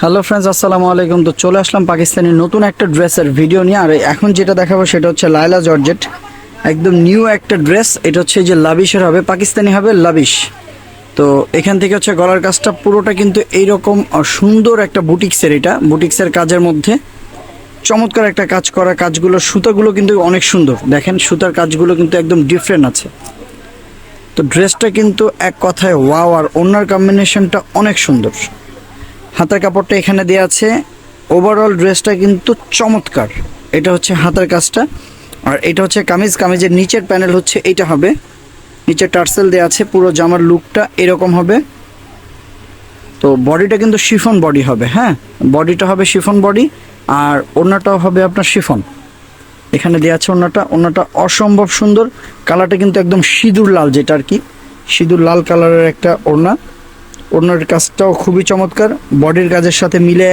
Hello friends আসসালামু আলাইকুম। তো চলে আসলাম পাকিস্তানি নতুন একটা ড্রেসের ভিডিও নিয়ে। আর এখন যেটা দেখাবো সেটা হচ্ছে লাইলা জর্জেট। একদম নিউ একটা ড্রেস এটা হচ্ছে যে লাবিশের হবে, পাকিস্তানি হবে লাবিশ। তো এখান থেকে হচ্ছে গলার কাজটা পুরোটা কিন্তু এইরকম সুন্দর একটা বুটিক্সের এটা। বুটিক্সের কাজের মধ্যে চমৎকার একটা কাজ করা কাজগুলো। সুতাগুলো কিন্তু অনেক সুন্দর। দেখেন, সুতার কাজগুলো কিন্তু একদম ডিফারেন্ট আছে। তো ড্রেসটা কিন্তু এক কথায় ওয়াও আর ওনার কম্বিনেশনটা অনেক সুন্দর। হাতার কাপড়টা এখানে দেওয়া আছে। ওভারঅল ড্রেসটা কিন্তু চমৎকার। এটা হচ্ছে হাতার কাজটা। আর এটা হচ্ছে কামিজ। কামিজের নিচের প্যানেল হচ্ছে এইটা হবে। নিচে টার্সেল দেওয়া আছে। পুরো জামার লুকটা এরকম হবে। তো বডিটা কিন্তু শিফন বডি হবে হ্যাঁ? বডিটা হবে শিফন বডি আর ওড়নাটাও হবে আপনার শিফন এখানে দেওয়া আছে ওড়নাটা। ওড়নাটা অসম্ভব সুন্দর। কালারটা কিন্তু একদম সিঁদুর লাল যেটা আর কি। সিঁদুর লাল কালারের একটা ওড়না। ওড়নার কাজটাও খুবই চমৎকার। বডির কাজের সাথে মিলে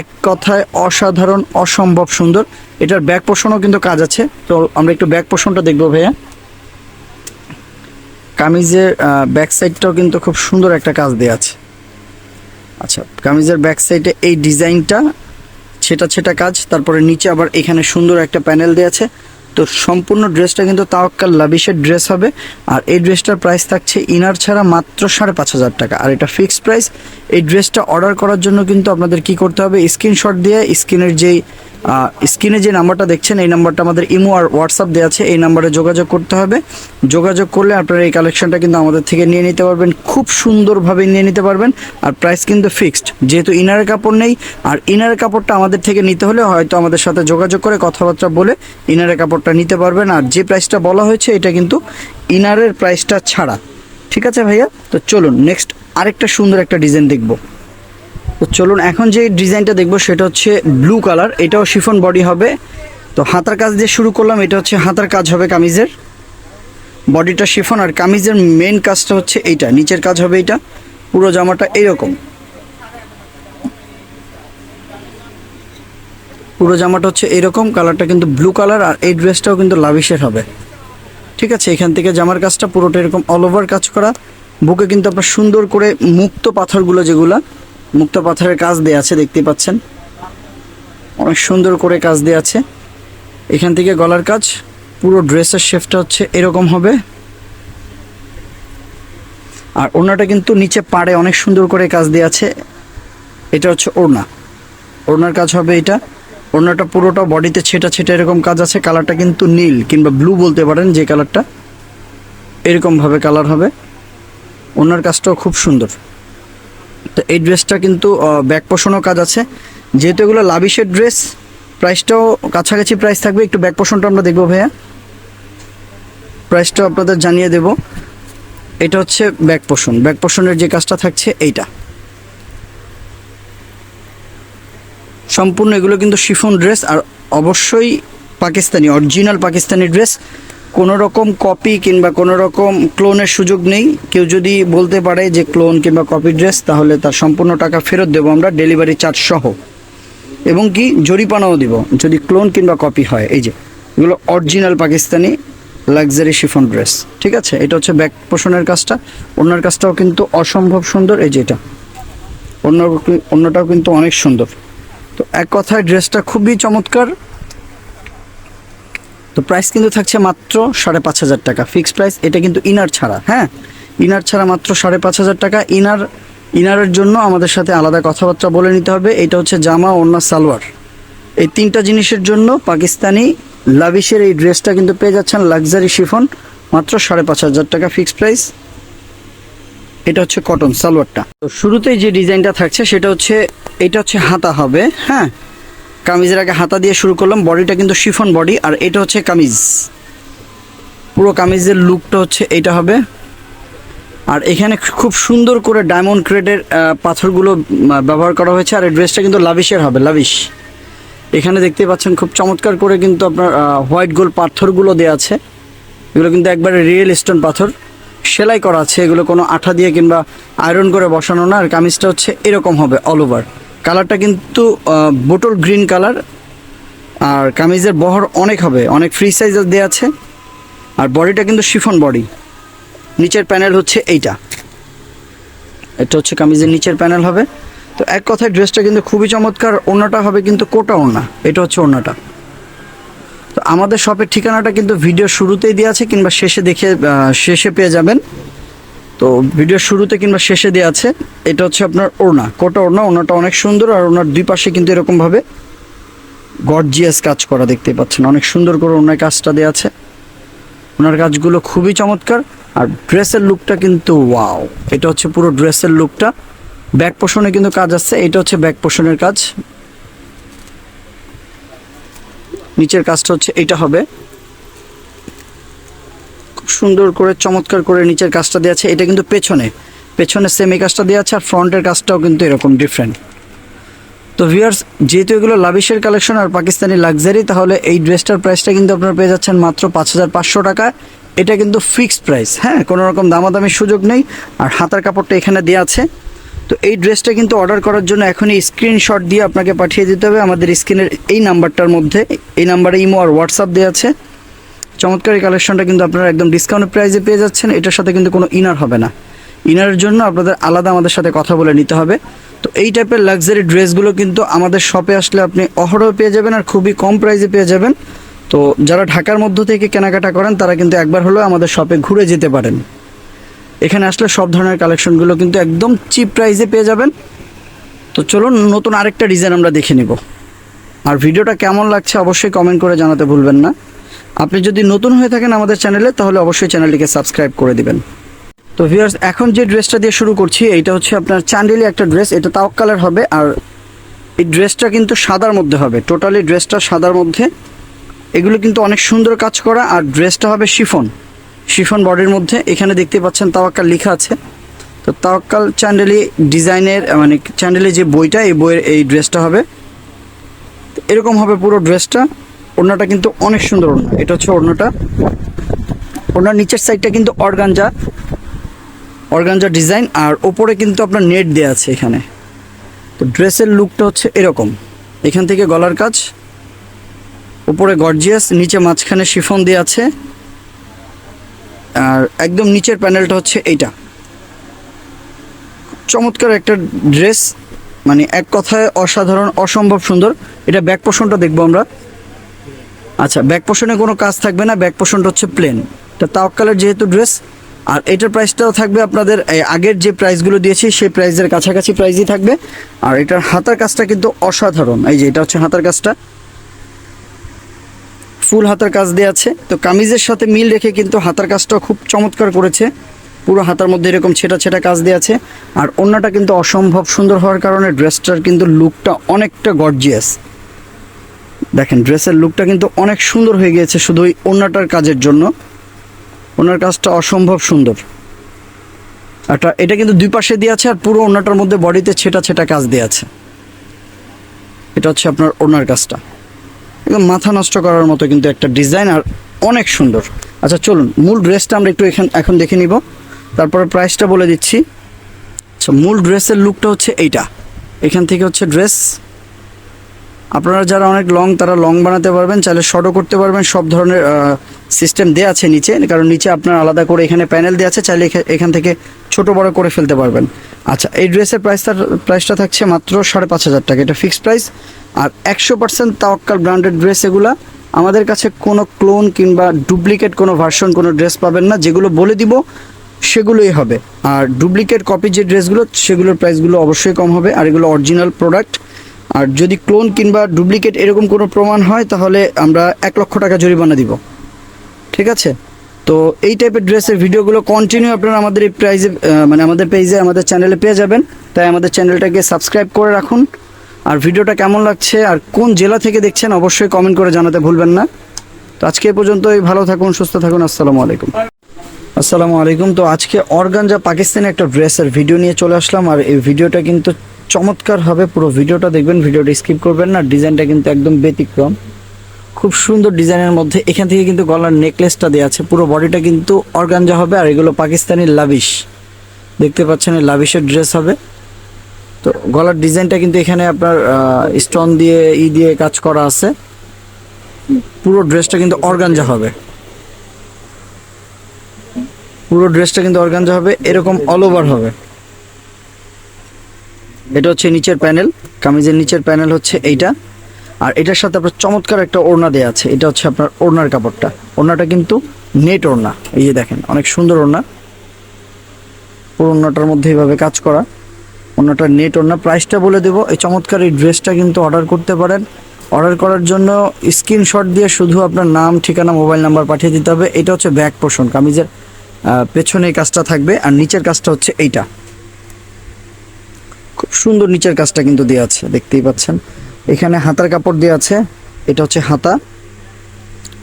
এক কথায় অসাধারণ, অসম্ভব সুন্দর। এটার ব্যাক পোষণও কিন্তু কাজ আছে। তো আমরা একটু ব্যাক পোষণটা দেখব ভাইয়া। কামিজের ব্যাক সাইডটাও কিন্তু খুব সুন্দর একটা কাজ দেওয়া আছে। আচ্ছা কামিজের ব্যাক সাইডে এই ডিজাইনটা ছেটা ছেটা কাজ। তারপরে নিচে আবার এখানে সুন্দর একটা প্যানেল দেওয়া আছে। তো সম্পূর্ণ ড্রেসটা কিন্তু তাওয়াক্কাল লাবিশের ড্রেস হবে। আর এই ড্রেসটার প্রাইস থাকছে ইনার ছাড়া মাত্র সাড়ে পাঁচ হাজার টাকা। আর এটা ফিক্সড প্রাইস এই ড্রেসটা অর্ডার করার জন্য কিন্তু আপনাদের কি করতে হবে? স্ক্রিনশট দিয়ে স্ক্রিনের যেই স্ক্রিনে যে নাম্বারটা দেখছেন, এই নাম্বারটা আমাদের ইমো আর হোয়াটসঅ্যাপ দেওয়া আছে, এই নাম্বারে যোগাযোগ করতে হবে। যোগাযোগ করলে আপনারা এই কালেকশনটা কিন্তু আমাদের থেকে নিয়ে নিতে পারবেন, খুব সুন্দরভাবে নিয়ে নিতে পারবেন, আর প্রাইস কিন্তু ফিক্সড। যেহেতু ইনারের কাপড় নেই, আর ইনারের কাপড়টা আমাদের থেকে নিতে হলে হয়তো আমাদের সাথে যোগাযোগ করে কথাবার্তা বলে ইনারের কাপড়টা নিতে পারবেন, আর যে প্রাইসটা বলা হয়েছে, এটা কিন্তু ইনারের প্রাইসটা ছাড়া। ঠিক আছে ভাইয়া? তো চলুন নেক্সট আরেকটা সুন্দর একটা ডিজাইন দেখব। তো চলুন, এখন যে ডিজাইনটা দেখব সেটা হচ্ছে ব্লু কালার এটাও শিফন বডি হবে। তো হাতার কাজ দিয়ে শুরু করলাম, এটা হচ্ছে হাতার কাজ হবে কামিজের। বডিটা শিফন আর কামিজের মেন কাজটা হচ্ছে এইটা, নিচের কাজ হবে এইটা, পুরো জামাটা এইরকম পুরো জামাটা হচ্ছে এরকম কালারটা কিন্তু ব্লু কালার আর এই ড্রেসটাও কিন্তু লাভিশের হবে। ঠিক আছে, এখান থেকে জামার কাজটা পুরোটা এরকম অল ওভার কাজ করা। বুকে কিন্তু আপনার সুন্দর করে মুক্ত পাথরগুলো যেগুলা মুক্ত পাথরের কাজ দেওয়া আছে, দেখতে পাচ্ছেন। অনেক সুন্দর করে কাজ দেওয়া আছে। এখান থেকে গলার কাজ, পুরো ড্রেসের শেপটা হচ্ছে এরকম হবে। আর ওড়নাটা কিন্তু নিচে পাড়ে অনেক সুন্দর করে কাজ দেওয়া আছে। এটা হচ্ছে ওড়না। ওড়নার কাজ হবে এটা। ওড়নাটা পুরোটা বডিতে ছেটা ছেটা এরকম কাজ আছে। কালারটা কিন্তু নীল কিংবা ব্লু বলতে পারেন যে কালারটা। এরকমভাবে কালার হবে। ওনার কাজটাও খুব সুন্দর। তো এই ড্রেসটা কিন্তু ব্যাক পোষণও কাজ আছে। যেহেতু এগুলো লাভিশের ড্রেস, প্রাইসটাও কাছাকাছি প্রাইস থাকবে। একটু ব্যাক পোষণটা আমরা দেখব ভাইয়া। প্রাইসটাও আপনাদের জানিয়ে দেব। এটা হচ্ছে ব্যাক পোষণ। ব্যাক পোষণের যে কাজটা থাকছে এইটা। সম্পূর্ণ এগুলো কিন্তু শিফন ড্রেস, আর অবশ্যই পাকিস্তানি, অরিজিনাল পাকিস্তানি ড্রেস। কোনো রকম কপি কিংবা কোনো রকম ক্লোনের সুযোগ নেই। কেউ যদি বলতে পারে যে ক্লোন কিংবা কপি ড্রেস তাহলে তার সম্পূর্ণ টাকা ফেরত দেবো আমরা ডেলিভারি চার্জ সহ। এবং কি জরিপানাও দিব, যদি ক্লোন কিংবা কপি হয়। এই যে, এগুলো original Pakistani luxury chiffon dress ঠিক আছে? এটা হচ্ছে ব্যাক পোষণের কাজটা। অন্যর কাজটাও কিন্তু অসম্ভব সুন্দর। এই যে এটা অন্য অন্যটাও কিন্তু অনেক সুন্দর। তো এক কথায় ড্রেসটা খুবই চমৎকার। তো প্রাইস কিন্তু থাকছে মাত্র সাড়ে পাঁচ হাজার টাকা। ফিক্সড প্রাইস এটা কিন্তু ইনার ছাড়া হ্যাঁ? ইনার ছাড়া মাত্র সাড়ে পাঁচ হাজার টাকা। ইনার ইনারের জন্য আমাদের সাথে আলাদা কথাবার্তা বলে নিতে হবে। এটা হচ্ছে জামা, ওড়না, সালোয়ার। এই তিনটা জিনিসের জন্য পাকিস্তানি লাভিশের এই ড্রেসটা কিন্তু পেয়ে যাচ্ছেন লাক্সারি শিফন মাত্র সাড়ে পাঁচ হাজার টাকা ফিক্সড প্রাইস এটা হচ্ছে কটন সালোয়ারটা। তো শুরুতেই যে ডিজাইনটা থাকছে, সেটা হচ্ছে, এটা হচ্ছে হাতা হবে হ্যাঁ? কামিজের আগে হাতা দিয়ে শুরু করলাম। বডিটা কিন্তু শিফন বডি আর এটা হচ্ছে কামিজ। পুরো কামিজের লুকটা হচ্ছে এটা হবে। আর এখানে খুব সুন্দর করে ডায়মন্ড ক্রেডের পাথরগুলো ব্যবহার করা হয়েছে, আর এই ড্রেসটা কিন্তু লাভিশের হবে লাভিশ এখানে দেখতে পাচ্ছেন খুব চমৎকার করে কিন্তু আপনার হোয়াইট গোল্ড পাথরগুলো দেওয়া আছে। এগুলো কিন্তু একবারে রিয়েল স্টোন পাথর। সেলাই করা আছে, এগুলো কোনো আঠা দিয়ে কিংবা আয়রন করে বসানো না, আর কামিজটা হচ্ছে এরকম হবে অল ওভার কালারটা কিন্তু বোটল গ্রিন কালার, আর কামিজের বহর অনেক হবে, অনেক ফ্রি সাইজের দেওয়া আছে, আর বডিটা কিন্তু শিফন বডি নিচের প্যানেল হচ্ছে এইটা। এটা হচ্ছে কামিজের নিচের প্যানেল হবে। তো এক কথায় ড্রেসটা কিন্তু খুবই চমৎকার, ওড়নাটা হবে কিন্তু কোটা ওড়না, এটা হচ্ছে ওড়নাটা। তো আমাদের শপের ঠিকানাটা কিন্তু ভিডিও শুরুতেই দেওয়া আছে, কিংবা শেষে দেখে শেষে পেয়ে যাবেন। তো ভিডিও শুরুতে কিংবা শেষে দেওয়া আছে, এটা হচ্ছে আপনার ওড়না। কোটা ওড়না, ওড়নাটা অনেক সুন্দর আর ওনার দুই পাশে কিন্তু এরকমভাবে গর্জিয়াস কাজ করা দেখতে পাচ্ছেন। অনেক সুন্দর করে ওনার কাজটা দেওয়া আছে। ওনার কাজগুলো খুবই চমৎকার। আর ড্রেসের লুকটা কিন্তু ওয়াও। এটা হচ্ছে পুরো ড্রেসের লুকটা। ব্যাক পোষণে কিন্তু কাজ আছে। এটা হচ্ছে ব্যাক পোষণের কাজ। নিচের কাজটা হচ্ছে, এটা হবে। খুব সুন্দর করে, চমৎকার করে নিচের কাজটা দেওয়া আছে। এটা কিন্তু পেছনে। পেছনে সেম কাজটা দেওয়া আছে আর ফ্রন্টের কাজটাও কিন্তু এরকম ডিফারেন্ট তো ভিউয়ার্স যেহেতু এগুলো লাভিশের কালেকশন আর পাকিস্তানি লাক্সারি তাহলে এই ড্রেসটার প্রাইসটা কিন্তু আপনারা পেয়ে যাচ্ছেন মাত্র পাঁচ হাজার পাঁচশো টাকা। এটা কিন্তু ফিক্সড প্রাইস হ্যাঁ? কোনো রকম দামাদামির সুযোগ নেই। আর হাতার কাপড়টা এখানে দেওয়া আছে। তো এই ড্রেসটা কিন্তু অর্ডার করার জন্য এখনই স্ক্রিনশট দিয়ে আপনাকে পাঠিয়ে দিতে হবে। আমাদের স্ক্রিনের এই নাম্বারটার মধ্যে, এই নাম্বারে ইমো আর হোয়াটসঅ্যাপ দেওয়া আছে। চমৎকার এই কালেকশনটা কিন্তু আপনারা একদম ডিসকাউন্ট প্রাইসে পেয়ে যাচ্ছেন। এটার সাথে কিন্তু কোনো ইনার হবে না। ইনারের জন্য আপনাদের আলাদা আমাদের সাথে কথা বলে নিতে হবে। তো এই টাইপের লাক্সারি ড্রেসগুলো কিন্তু আমাদের শপে আসলে আপনি অহরহ পেয়ে যাবেন আর খুবই কম প্রাইসে পেয়ে যাবেন। তো যারা ঢাকার মধ্য থেকে কেনাকাটা করেন, তারা কিন্তু একবার হলেও আমাদের শপে ঘুরে যেতে পারেন। এখানে আসলে সব ধরনের কালেকশনগুলো কিন্তু একদম চিপ প্রাইসে পেয়ে যাবেন। তো চলুন, নতুন আরেকটা ডিজাইন আমরা দেখে নিব। আর ভিডিওটা কেমন লাগছে অবশ্যই কমেন্ট করে জানাতে ভুলবেন না। আপনি যদি নতুন হয়ে থাকেন আমাদের চ্যানেলে, তাহলে অবশ্যই চ্যানেলটিকে সাবস্ক্রাইব করে দিবেন। তো ভিউয়ার্স এখন যে ড্রেসটা দিয়ে শুরু করছি এটা হচ্ছে আপনার চান্ডিলি একটা ড্রেস, এটা তাওক কালার হবে, আর এই ড্রেসটা কিন্তু সাদার মধ্যে হবে। টোটালি ড্রেসটা সাদার মধ্যে। এগুলো কিন্তু অনেক সুন্দর কাজ করা, আর ড্রেসটা হবে শিফন। শিফন বডির মধ্যে। এখানে দেখতে পাচ্ছেন তাওয়াক্কাল লেখা আছে। তো তাওয়াক্কাল চ্যান্ডেলি ডিজাইনের মানে চ্যান্ডেলি যে বইটা, এই বইয়ের এই ড্রেসটা হবে। এরকম হবে পুরো ড্রেসটা। ওড়নাটা কিন্তু অনেক সুন্দর ওড়না। এটা হচ্ছে ওড়নাটা। ওড়নার নিচের সাইডটা কিন্তু অর্গানজা। অর্গানজা ডিজাইন আর ওপরে কিন্তু আপনার নেট দেওয়া আছে এখানে। তো ড্রেসের লুকটা হচ্ছে এরকম। এখান থেকে গলার কাজ। উপরে গর্জিয়াস নিচে মাঝখানে শিফন দেওয়া আছে। আর একদম নিচের প্যানেলটা হচ্ছে এইটা। চমৎকার একটা ড্রেস মানে এক কথায় অসাধারণ, অসম্ভব সুন্দর। এটা ব্যাক পোষণটা দেখব আমরা। আচ্ছা ব্যাক পোষণে কোনো কাজ থাকবে না ব্যাক পোষণটা হচ্ছে প্লেন এটা তাওয়াক্কালের যেহেতু ড্রেস আর এটার প্রাইসটাও থাকবে আপনাদের আগের যে প্রাইসগুলো দিয়েছি, সেই প্রাইসের কাছাকাছি প্রাইসই থাকবে। আর এটার হাতার কাজটা কিন্তু অসাধারণ। এই যে, এটা হচ্ছে হাতার কাজটা। ফুল হাতার কাজ দেওয়া আছে। তো কামিজের সাথে মিল রেখে কিন্তু হাতার কাজটাও খুব চমৎকার করেছে। পুরো হাতার মধ্যে এরকম ছেটা ছেটা কাজ দেওয়া আছে। আর অন্যটা কিন্তু অসম্ভব সুন্দর হওয়ার কারণে ড্রেসটার কিন্তু লুকটা অনেকটা গর্জিয়াস দেখেন ড্রেসের লুকটা কিন্তু অনেক সুন্দর হয়ে গিয়েছে শুধু ওই ওনাটার কাজের জন্য। ওনার কাজটা অসম্ভব সুন্দর। এটা এটা কিন্তু দুই পাশে দিয়ে আছে আর পুরো ওনাটার মধ্যে বডিতে ছেটা ছেটা কাজ দেওয়া আছে। এটা হচ্ছে আপনার ওনার কাজটা। একদম মাথা নষ্ট করার মতো কিন্তু একটা ডিজাইন আর অনেক সুন্দর। আচ্ছা চলুন, মূল ড্রেসটা আমরা একটু এখান, এখন দেখে নিব। তারপরে প্রাইসটা বলে দিচ্ছি। আচ্ছা মূল ড্রেসের লুকটা হচ্ছে এইটা। এখান থেকে হচ্ছে ড্রেস আপনারা যারা অনেক লং তারা লং বানাতে পারবেন, চাইলে শর্টও করতে পারবেন, সব ধরনের সিস্টেম দেওয়া আছে নিচে, কারণ নিচে আপনার আলাদা করে এখানে প্যানেল দেওয়া আছে, চাইলে এখা- এখান থেকে ছোট বড় করে ফেলতে পারবেন। আচ্ছা এই ড্রেসের প্রাইসটা প্রাইসটা থাকছে মাত্র সাড়ে পাঁচ হাজার টাকা, এটা ফিক্সড প্রাইস আর একশো পার্সেন্ট তাওয়াক্কাল ব্র্যান্ডেড ড্রেস এগুলা, আমাদের কাছে কোনো ক্লোন কিংবা ডুপ্লিকেট কোনো ভার্সন কোনো ড্রেস পাবেন না, যেগুলো বলে দিব, সেগুলোই হবে। আর ডুপ্লিকেট কপি যে ড্রেসগুলো সেগুলোর প্রাইসগুলো অবশ্যই কম হবে, আর এগুলো অরিজিনাল প্রোডাক্ট আর যদি ক্লোন কিংবা ডুপ্লিকেট এরকম কোনো প্রমাণ হয়, তাহলে আমরা এক লক্ষ টাকা জরিমানা দিব। ঠিক আছে? তো এই টাইপের ড্রেসের ভিডিওগুলো কন্টিনিউ আপনারা আমাদের এই প্রাইজে মানে আমাদের পেজে আমাদের চ্যানেলে পেয়ে যাবেন। তাই আমাদের চ্যানেলটাকে সাবস্ক্রাইব করে রাখুন। আর ভিডিওটা কেমন লাগছে আর কোন জেলা থেকে দেখছেন, অবশ্যই কমেন্ট করে জানাতে ভুলবেন না। তো আজকে এ পর্যন্তই, ভালো থাকুন, সুস্থ থাকুন, আসসালামু আলাইকুম। আসসালামু আলাইকুম। তো আজকে অর্গানজা পাকিস্তানি একটা ড্রেসের ভিডিও নিয়ে চলে আসলাম। আর এই ভিডিওটা কিন্তু চমৎকার হবে পুরো ভিডিওটা দেখবেন, ভিডিওটা স্কিপ করবেন না, ডিজাইনটা কিন্তু একদম ব্যতিক্রম। খুব সুন্দর ডিজাইনের মধ্যে, এখান থেকে কিন্তু গলার নেকলেসটা দেওয়া আছে, পুরো বডিটা কিন্তু অর্গানজা হবে আর এগুলো পাকিস্তানি লাভিশ দেখতে পাচ্ছেন লাভিশের ড্রেস হবে। তো গলার ডিজাইনটা কিন্তু এখানে আপনার স্টোন দিয়ে, ই দিয়ে কাজ করা আছে। পুরো ড্রেসটা কিন্তু অর্গানজা হবে। পুরো ড্রেসটা কিন্তু অর্গানজা হবে, এরকম অল ওভার হবে। এটা হচ্ছে নিচের প্যানেল, কামিজের নিচের প্যানেল হচ্ছে এইটা। আর এটার সাথে আপনার চমৎকার একটা ওড়না দেওয়া আছে, এটা হচ্ছে আপনার ওড়নার কাপড়টা। ওড়নাটা কিন্তু নেট ওড়না, এই যে দেখেন, অনেক সুন্দর ওড়না। পুরো ওড়নাটার মধ্যে এইভাবে কাজ করা। ওড়নাটার নেট ওড়না প্রাইসটা বলে দেবো, এই চমৎকার এই ড্রেসটা কিন্তু অর্ডার করতে পারেন। অর্ডার করার জন্য স্ক্রিনশট দিয়ে শুধু আপনার নাম, ঠিকানা, মোবাইল নাম্বার পাঠিয়ে দিতে হবে। এটা হচ্ছে ব্যাক পোর্শন কামিজের পেছনে কাজটা থাকবে, আর নিচের কাজটা হচ্ছে এইটা। সুন্দর নিচের কাজটা কিন্তু দেওয়া আছে, দেখতেই পাচ্ছেন। এখানে হাতার কাপড় দেওয়া আছে, এটা হচ্ছে হাতা।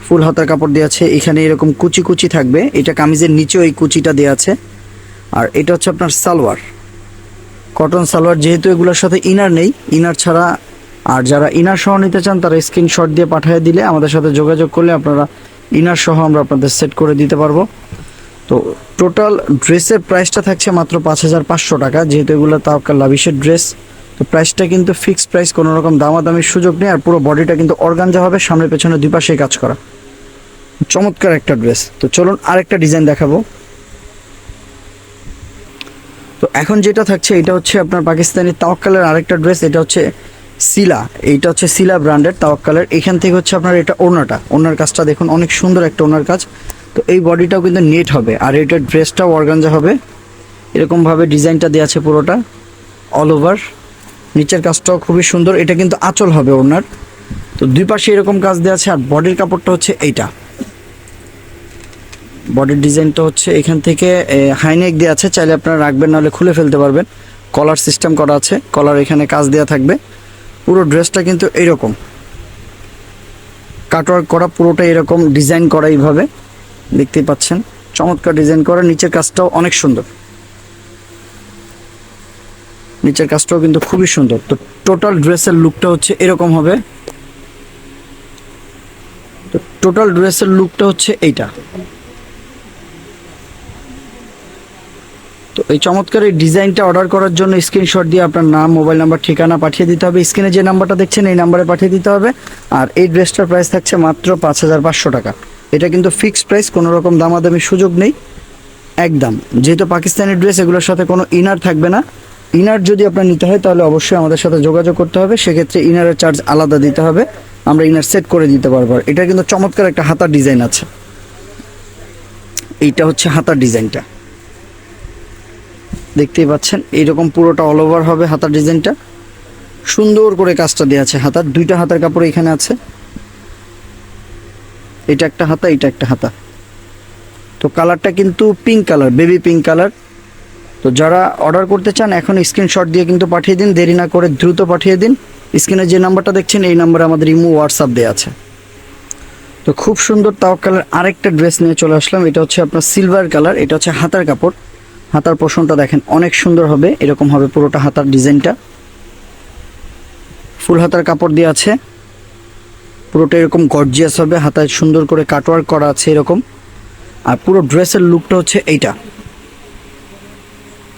ফুল হাতার কাপড় দেওয়া আছে, এখানে এরকম কুচি কুচি থাকবে। এটা কামিজের নিচেও এই কুচিটা দেওয়া আছে। আর এটা হচ্ছে আপনার সালোয়ার। কটন সালোয়ার, যেহেতু এগুলোর সাথে ইনার নেই, ইনার ছাড়া আর যারা ইনার সহ নিতে চান, তারা স্ক্রিনশট দিয়ে পাঠিয়ে দিলে আমাদের সাথে যোগাযোগ করলে আপনারা ইনার সহ আমরা আপনাদের সেট করে দিতে পারব। তো টোটাল ড্রেসের প্রাইসটা থাকছে মাত্র পাঁচ হাজার পাঁচশো টাকা। যেহেতু এগুলো তাওকাল লাভিশের ড্রেস তো প্রাইসটা কিন্তু ফিক্সড প্রাইস কোনো রকম দামাদামির সুযোগ নেই, আর পুরো বডিটা কিন্তু অর্গানজা হবে, সামনে পেছনে দুই পাশেই কাজ করা। চমৎকার একটা ড্রেস তো চলুন আরেকটা ডিজাইন দেখাবো। তো এখন যেটা থাকছে, এটা হচ্ছে আপনার পাকিস্তানি তাওয়াক্কালের আরেকটা ড্রেস এটা হচ্ছে সিলা এইটা হচ্ছে সিলা ব্র্যান্ডের তাওয়াক্কালের। এখান থেকে হচ্ছে আপনার এটা ওনাটা ওনার কাজটা দেখুন, অনেক সুন্দর একটা ওনার কাজ। তো এই বডিটাও কিন্তু নেট হবে। আর এটার ড্রেসটাও অর্গানজা হবে। এরকমভাবে ডিজাইনটা দেওয়া আছে পুরোটা অল ওভার নিচের কাজটাও খুবই সুন্দর। এটা কিন্তু আঁচল হবে ওনার তো দুই পাশে এরকম কাজ দেওয়া আছে, আর বডির কাপড়টা হচ্ছে এইটা। বডির ডিজাইনটা হচ্ছে এখান থেকে হাইনেক দেওয়া আছে। চাইলে আপনারা রাখবেন, নাহলে খুলে ফেলতে পারবেন। কলার সিস্টেম করা আছে। কলার এখানে কাজ দেওয়া থাকবে। পুরো ড্রেসটা কিন্তু এইরকম কাটওয়ার্ক করা পুরোটা এরকম ডিজাইন করা এইভাবে। দেখতেই পাচ্ছেন। চমৎকার ডিজাইন করা। নিচের কাজটাও অনেক সুন্দর। নিচের কাজটাও কিন্তু খুবই সুন্দর। তো টোটাল ড্রেসের লুকটা হচ্ছে এরকম হবে। তো টোটাল ড্রেসের লুকটা হচ্ছে এইটা। তো এই চমৎকার এই ডিজাইনটা অর্ডার করার জন্য স্ক্রিনশট দিয়ে আপনার নাম মোবাইল নাম্বার ঠিকানা পাঠিয়ে দিতে হবে। স্ক্রিনে যে নাম্বারটা দেখছেন, এই নাম্বারে পাঠিয়ে দিতে হবে। আর এই ড্রেসটার প্রাইস থাকছে মাত্র পাঁচ হাজার পাঁচশো টাকা। এটা কিন্তু ফিক্সড প্রাইস কোনো রকম দামাদামি সুযোগ নেই। একদম। যেহেতু পাকিস্তানি ড্রেস এগুলোর সাথে কোনো ইনার থাকবে না। ইনার যদি আপনার নিতে হয়, তাহলে অবশ্যই আমাদের সাথে যোগাযোগ করতে হবে। সেক্ষেত্রে ইনারের চার্জ আলাদা দিতে হবে। আমরা ইনার সেট করে দিতে পারব। এটা কিন্তু চমৎকার একটা হাতার ডিজাইন আছে। এইটা হচ্ছে হাতার ডিজাইনটা দেখতেই পাচ্ছেন, এইরকম পুরোটা অল ওভার হবে হাতার ডিজাইনটা সুন্দর করে কাজটা দেওয়া আছে হাতার। দুইটা হাতার কাপড় এখানে আছে। এটা একটা হাতা, এটা একটা হাতা। তো কালারটা কিন্তু pink colour baby pink colour তো যারা অর্ডার করতে চান, এখন স্ক্রিনশট দিয়ে কিন্তু পাঠিয়ে দিন, দেরি না করে দ্রুত পাঠিয়ে দিন। স্ক্রিনে যে নাম্বারটা দেখছেন, এই নাম্বারে আমাদের ইমো হোয়াটসঅ্যাপ দেওয়া আছে। তো খুব সুন্দর তাওয়াক্কালের আরেকটা ড্রেস নিয়ে চলে আসলাম। এটা হচ্ছে আপনার সিলভার কালার এটা হচ্ছে হাতার কাপড়। হাতার পোষণটা দেখেন, অনেক সুন্দর হবে। এরকম হবে পুরোটা হাতার ডিজাইনটা। ফুল হাতার কাপড় দিয়ে আছে। পুরোটা এরকম গর্জিয়াস হবে, হাতায় সুন্দর করে কাটওয়ার্ক করা আছে এরকম। আর পুরো ড্রেসের লুকটা হচ্ছে এইটা।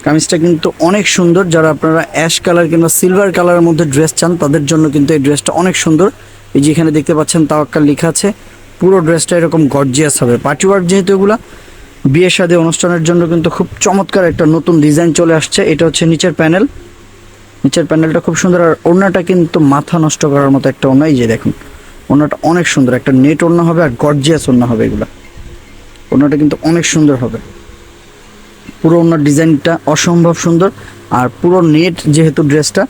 কামিজটা কিন্তু অনেক সুন্দর, যারা আপনারা অ্যাশ কালার কিংবা সিলভার কালারের মধ্যে ড্রেস চান, তাদের জন্য কিন্তু এই ড্রেসটা অনেক সুন্দর। এই যে এখানে দেখতে পাচ্ছেন, তাওয়াক্কাল লেখা আছে। পুরো ড্রেসটা এরকম গর্জিয়াস হবে। পার্টি ওয়ার্ক যেহেতু এগুলা, বিয়ে শাদী অনুষ্ঠানের জন্য কিন্তু খুব চমৎকার একটা নতুন ডিজাইন চলে আসছে। এটা হচ্ছে নিচের প্যানেল নিচের প্যানেলটা খুব সুন্দর, আর ওড়নাটা কিন্তু মাথা নষ্ট করার মতো একটা ওড়না। এই যে দেখুন। ওড়নাটা অনেক সুন্দর, একটা নেট ওড়না হবে আর গর্জিয়াস ওড়না হবে এগুলা। ওড়নাটা কিন্তু অনেক সুন্দর হবে। পুরো ওনার ডিজাইনটা অসম্ভব সুন্দর আর পুরো নেট যেহেতু ড্রেসটা,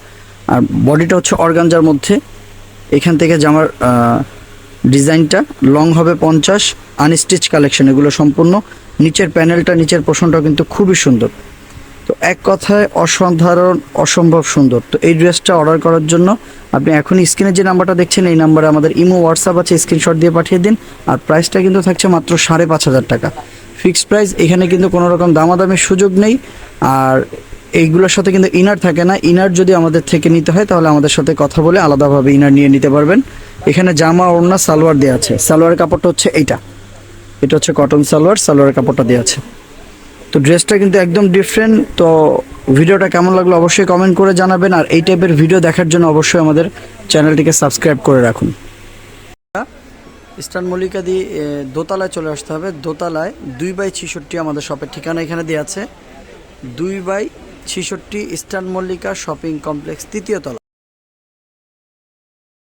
আর বডিটা হচ্ছে অর্গানজার মধ্যে, এখান থেকে জামার ডিজাইনটা লং হবে পঞ্চাশ আনস্টিচ কালেকশন এগুলো সম্পূর্ণ। নিচের প্যানেলটা নিচের পোষণটা কিন্তু খুবই সুন্দর। তো এক কথায় অসাধারণ, অসম্ভব সুন্দর। তো এই ড্রেসটা অর্ডার করার জন্য আপনি এখন স্ক্রিনে যে নাম্বারটা দেখছেন, এই নাম্বারে আমাদের ইমো, হোয়াটসঅ্যাপ আছে, স্ক্রিনশট দিয়ে পাঠিয়ে দিন। আর প্রাইসটা কিন্তু থাকছে মাত্র সাড়ে পাঁচ হাজার টাকা। ফিক্সড প্রাইস, এখানে কিন্তু কোনো রকম দামাদামির সুযোগ নেই। আর এইগুলোর সাথে কিন্তু ইনার থাকে না। ইনার যদি আমাদের থেকে নিতে হয়, তাহলে আমাদের সাথে কথা বলে আলাদাভাবে ইনার নিয়ে নিতে পারবেন। এখানে জামা, ওড়না, সালোয়ার দেওয়া আছে। সালোয়ারের কাপড়টা হচ্ছে এইটা। এটা হচ্ছে কটন সালোয়ার সালোয়ার কাপড়টা দেওয়া আছে। তো ড্রেসটা কিন্তু একদম ডিফারেন্ট তো ভিডিওটা কেমন লাগল অবশ্যই কমেন্ট করে জানাবেন, আর এই টাইপের ভিডিও দেখার জন্য অবশ্যই আমাদের চ্যানেলটিকে সাবস্ক্রাইব করে রাখুন। ইস্টার্ন মল্লিকা দিয়ে দোতলায় চলে আসতে হবে। দোতলায় দুই বাই ছিষট্টি আমাদের শপের ঠিকানা এখানে দেওয়া আছে। দুই বাই ছিষট্টি ইস্টার্ন মল্লিকা শপিং কমপ্লেক্স, তৃতীয় তলা।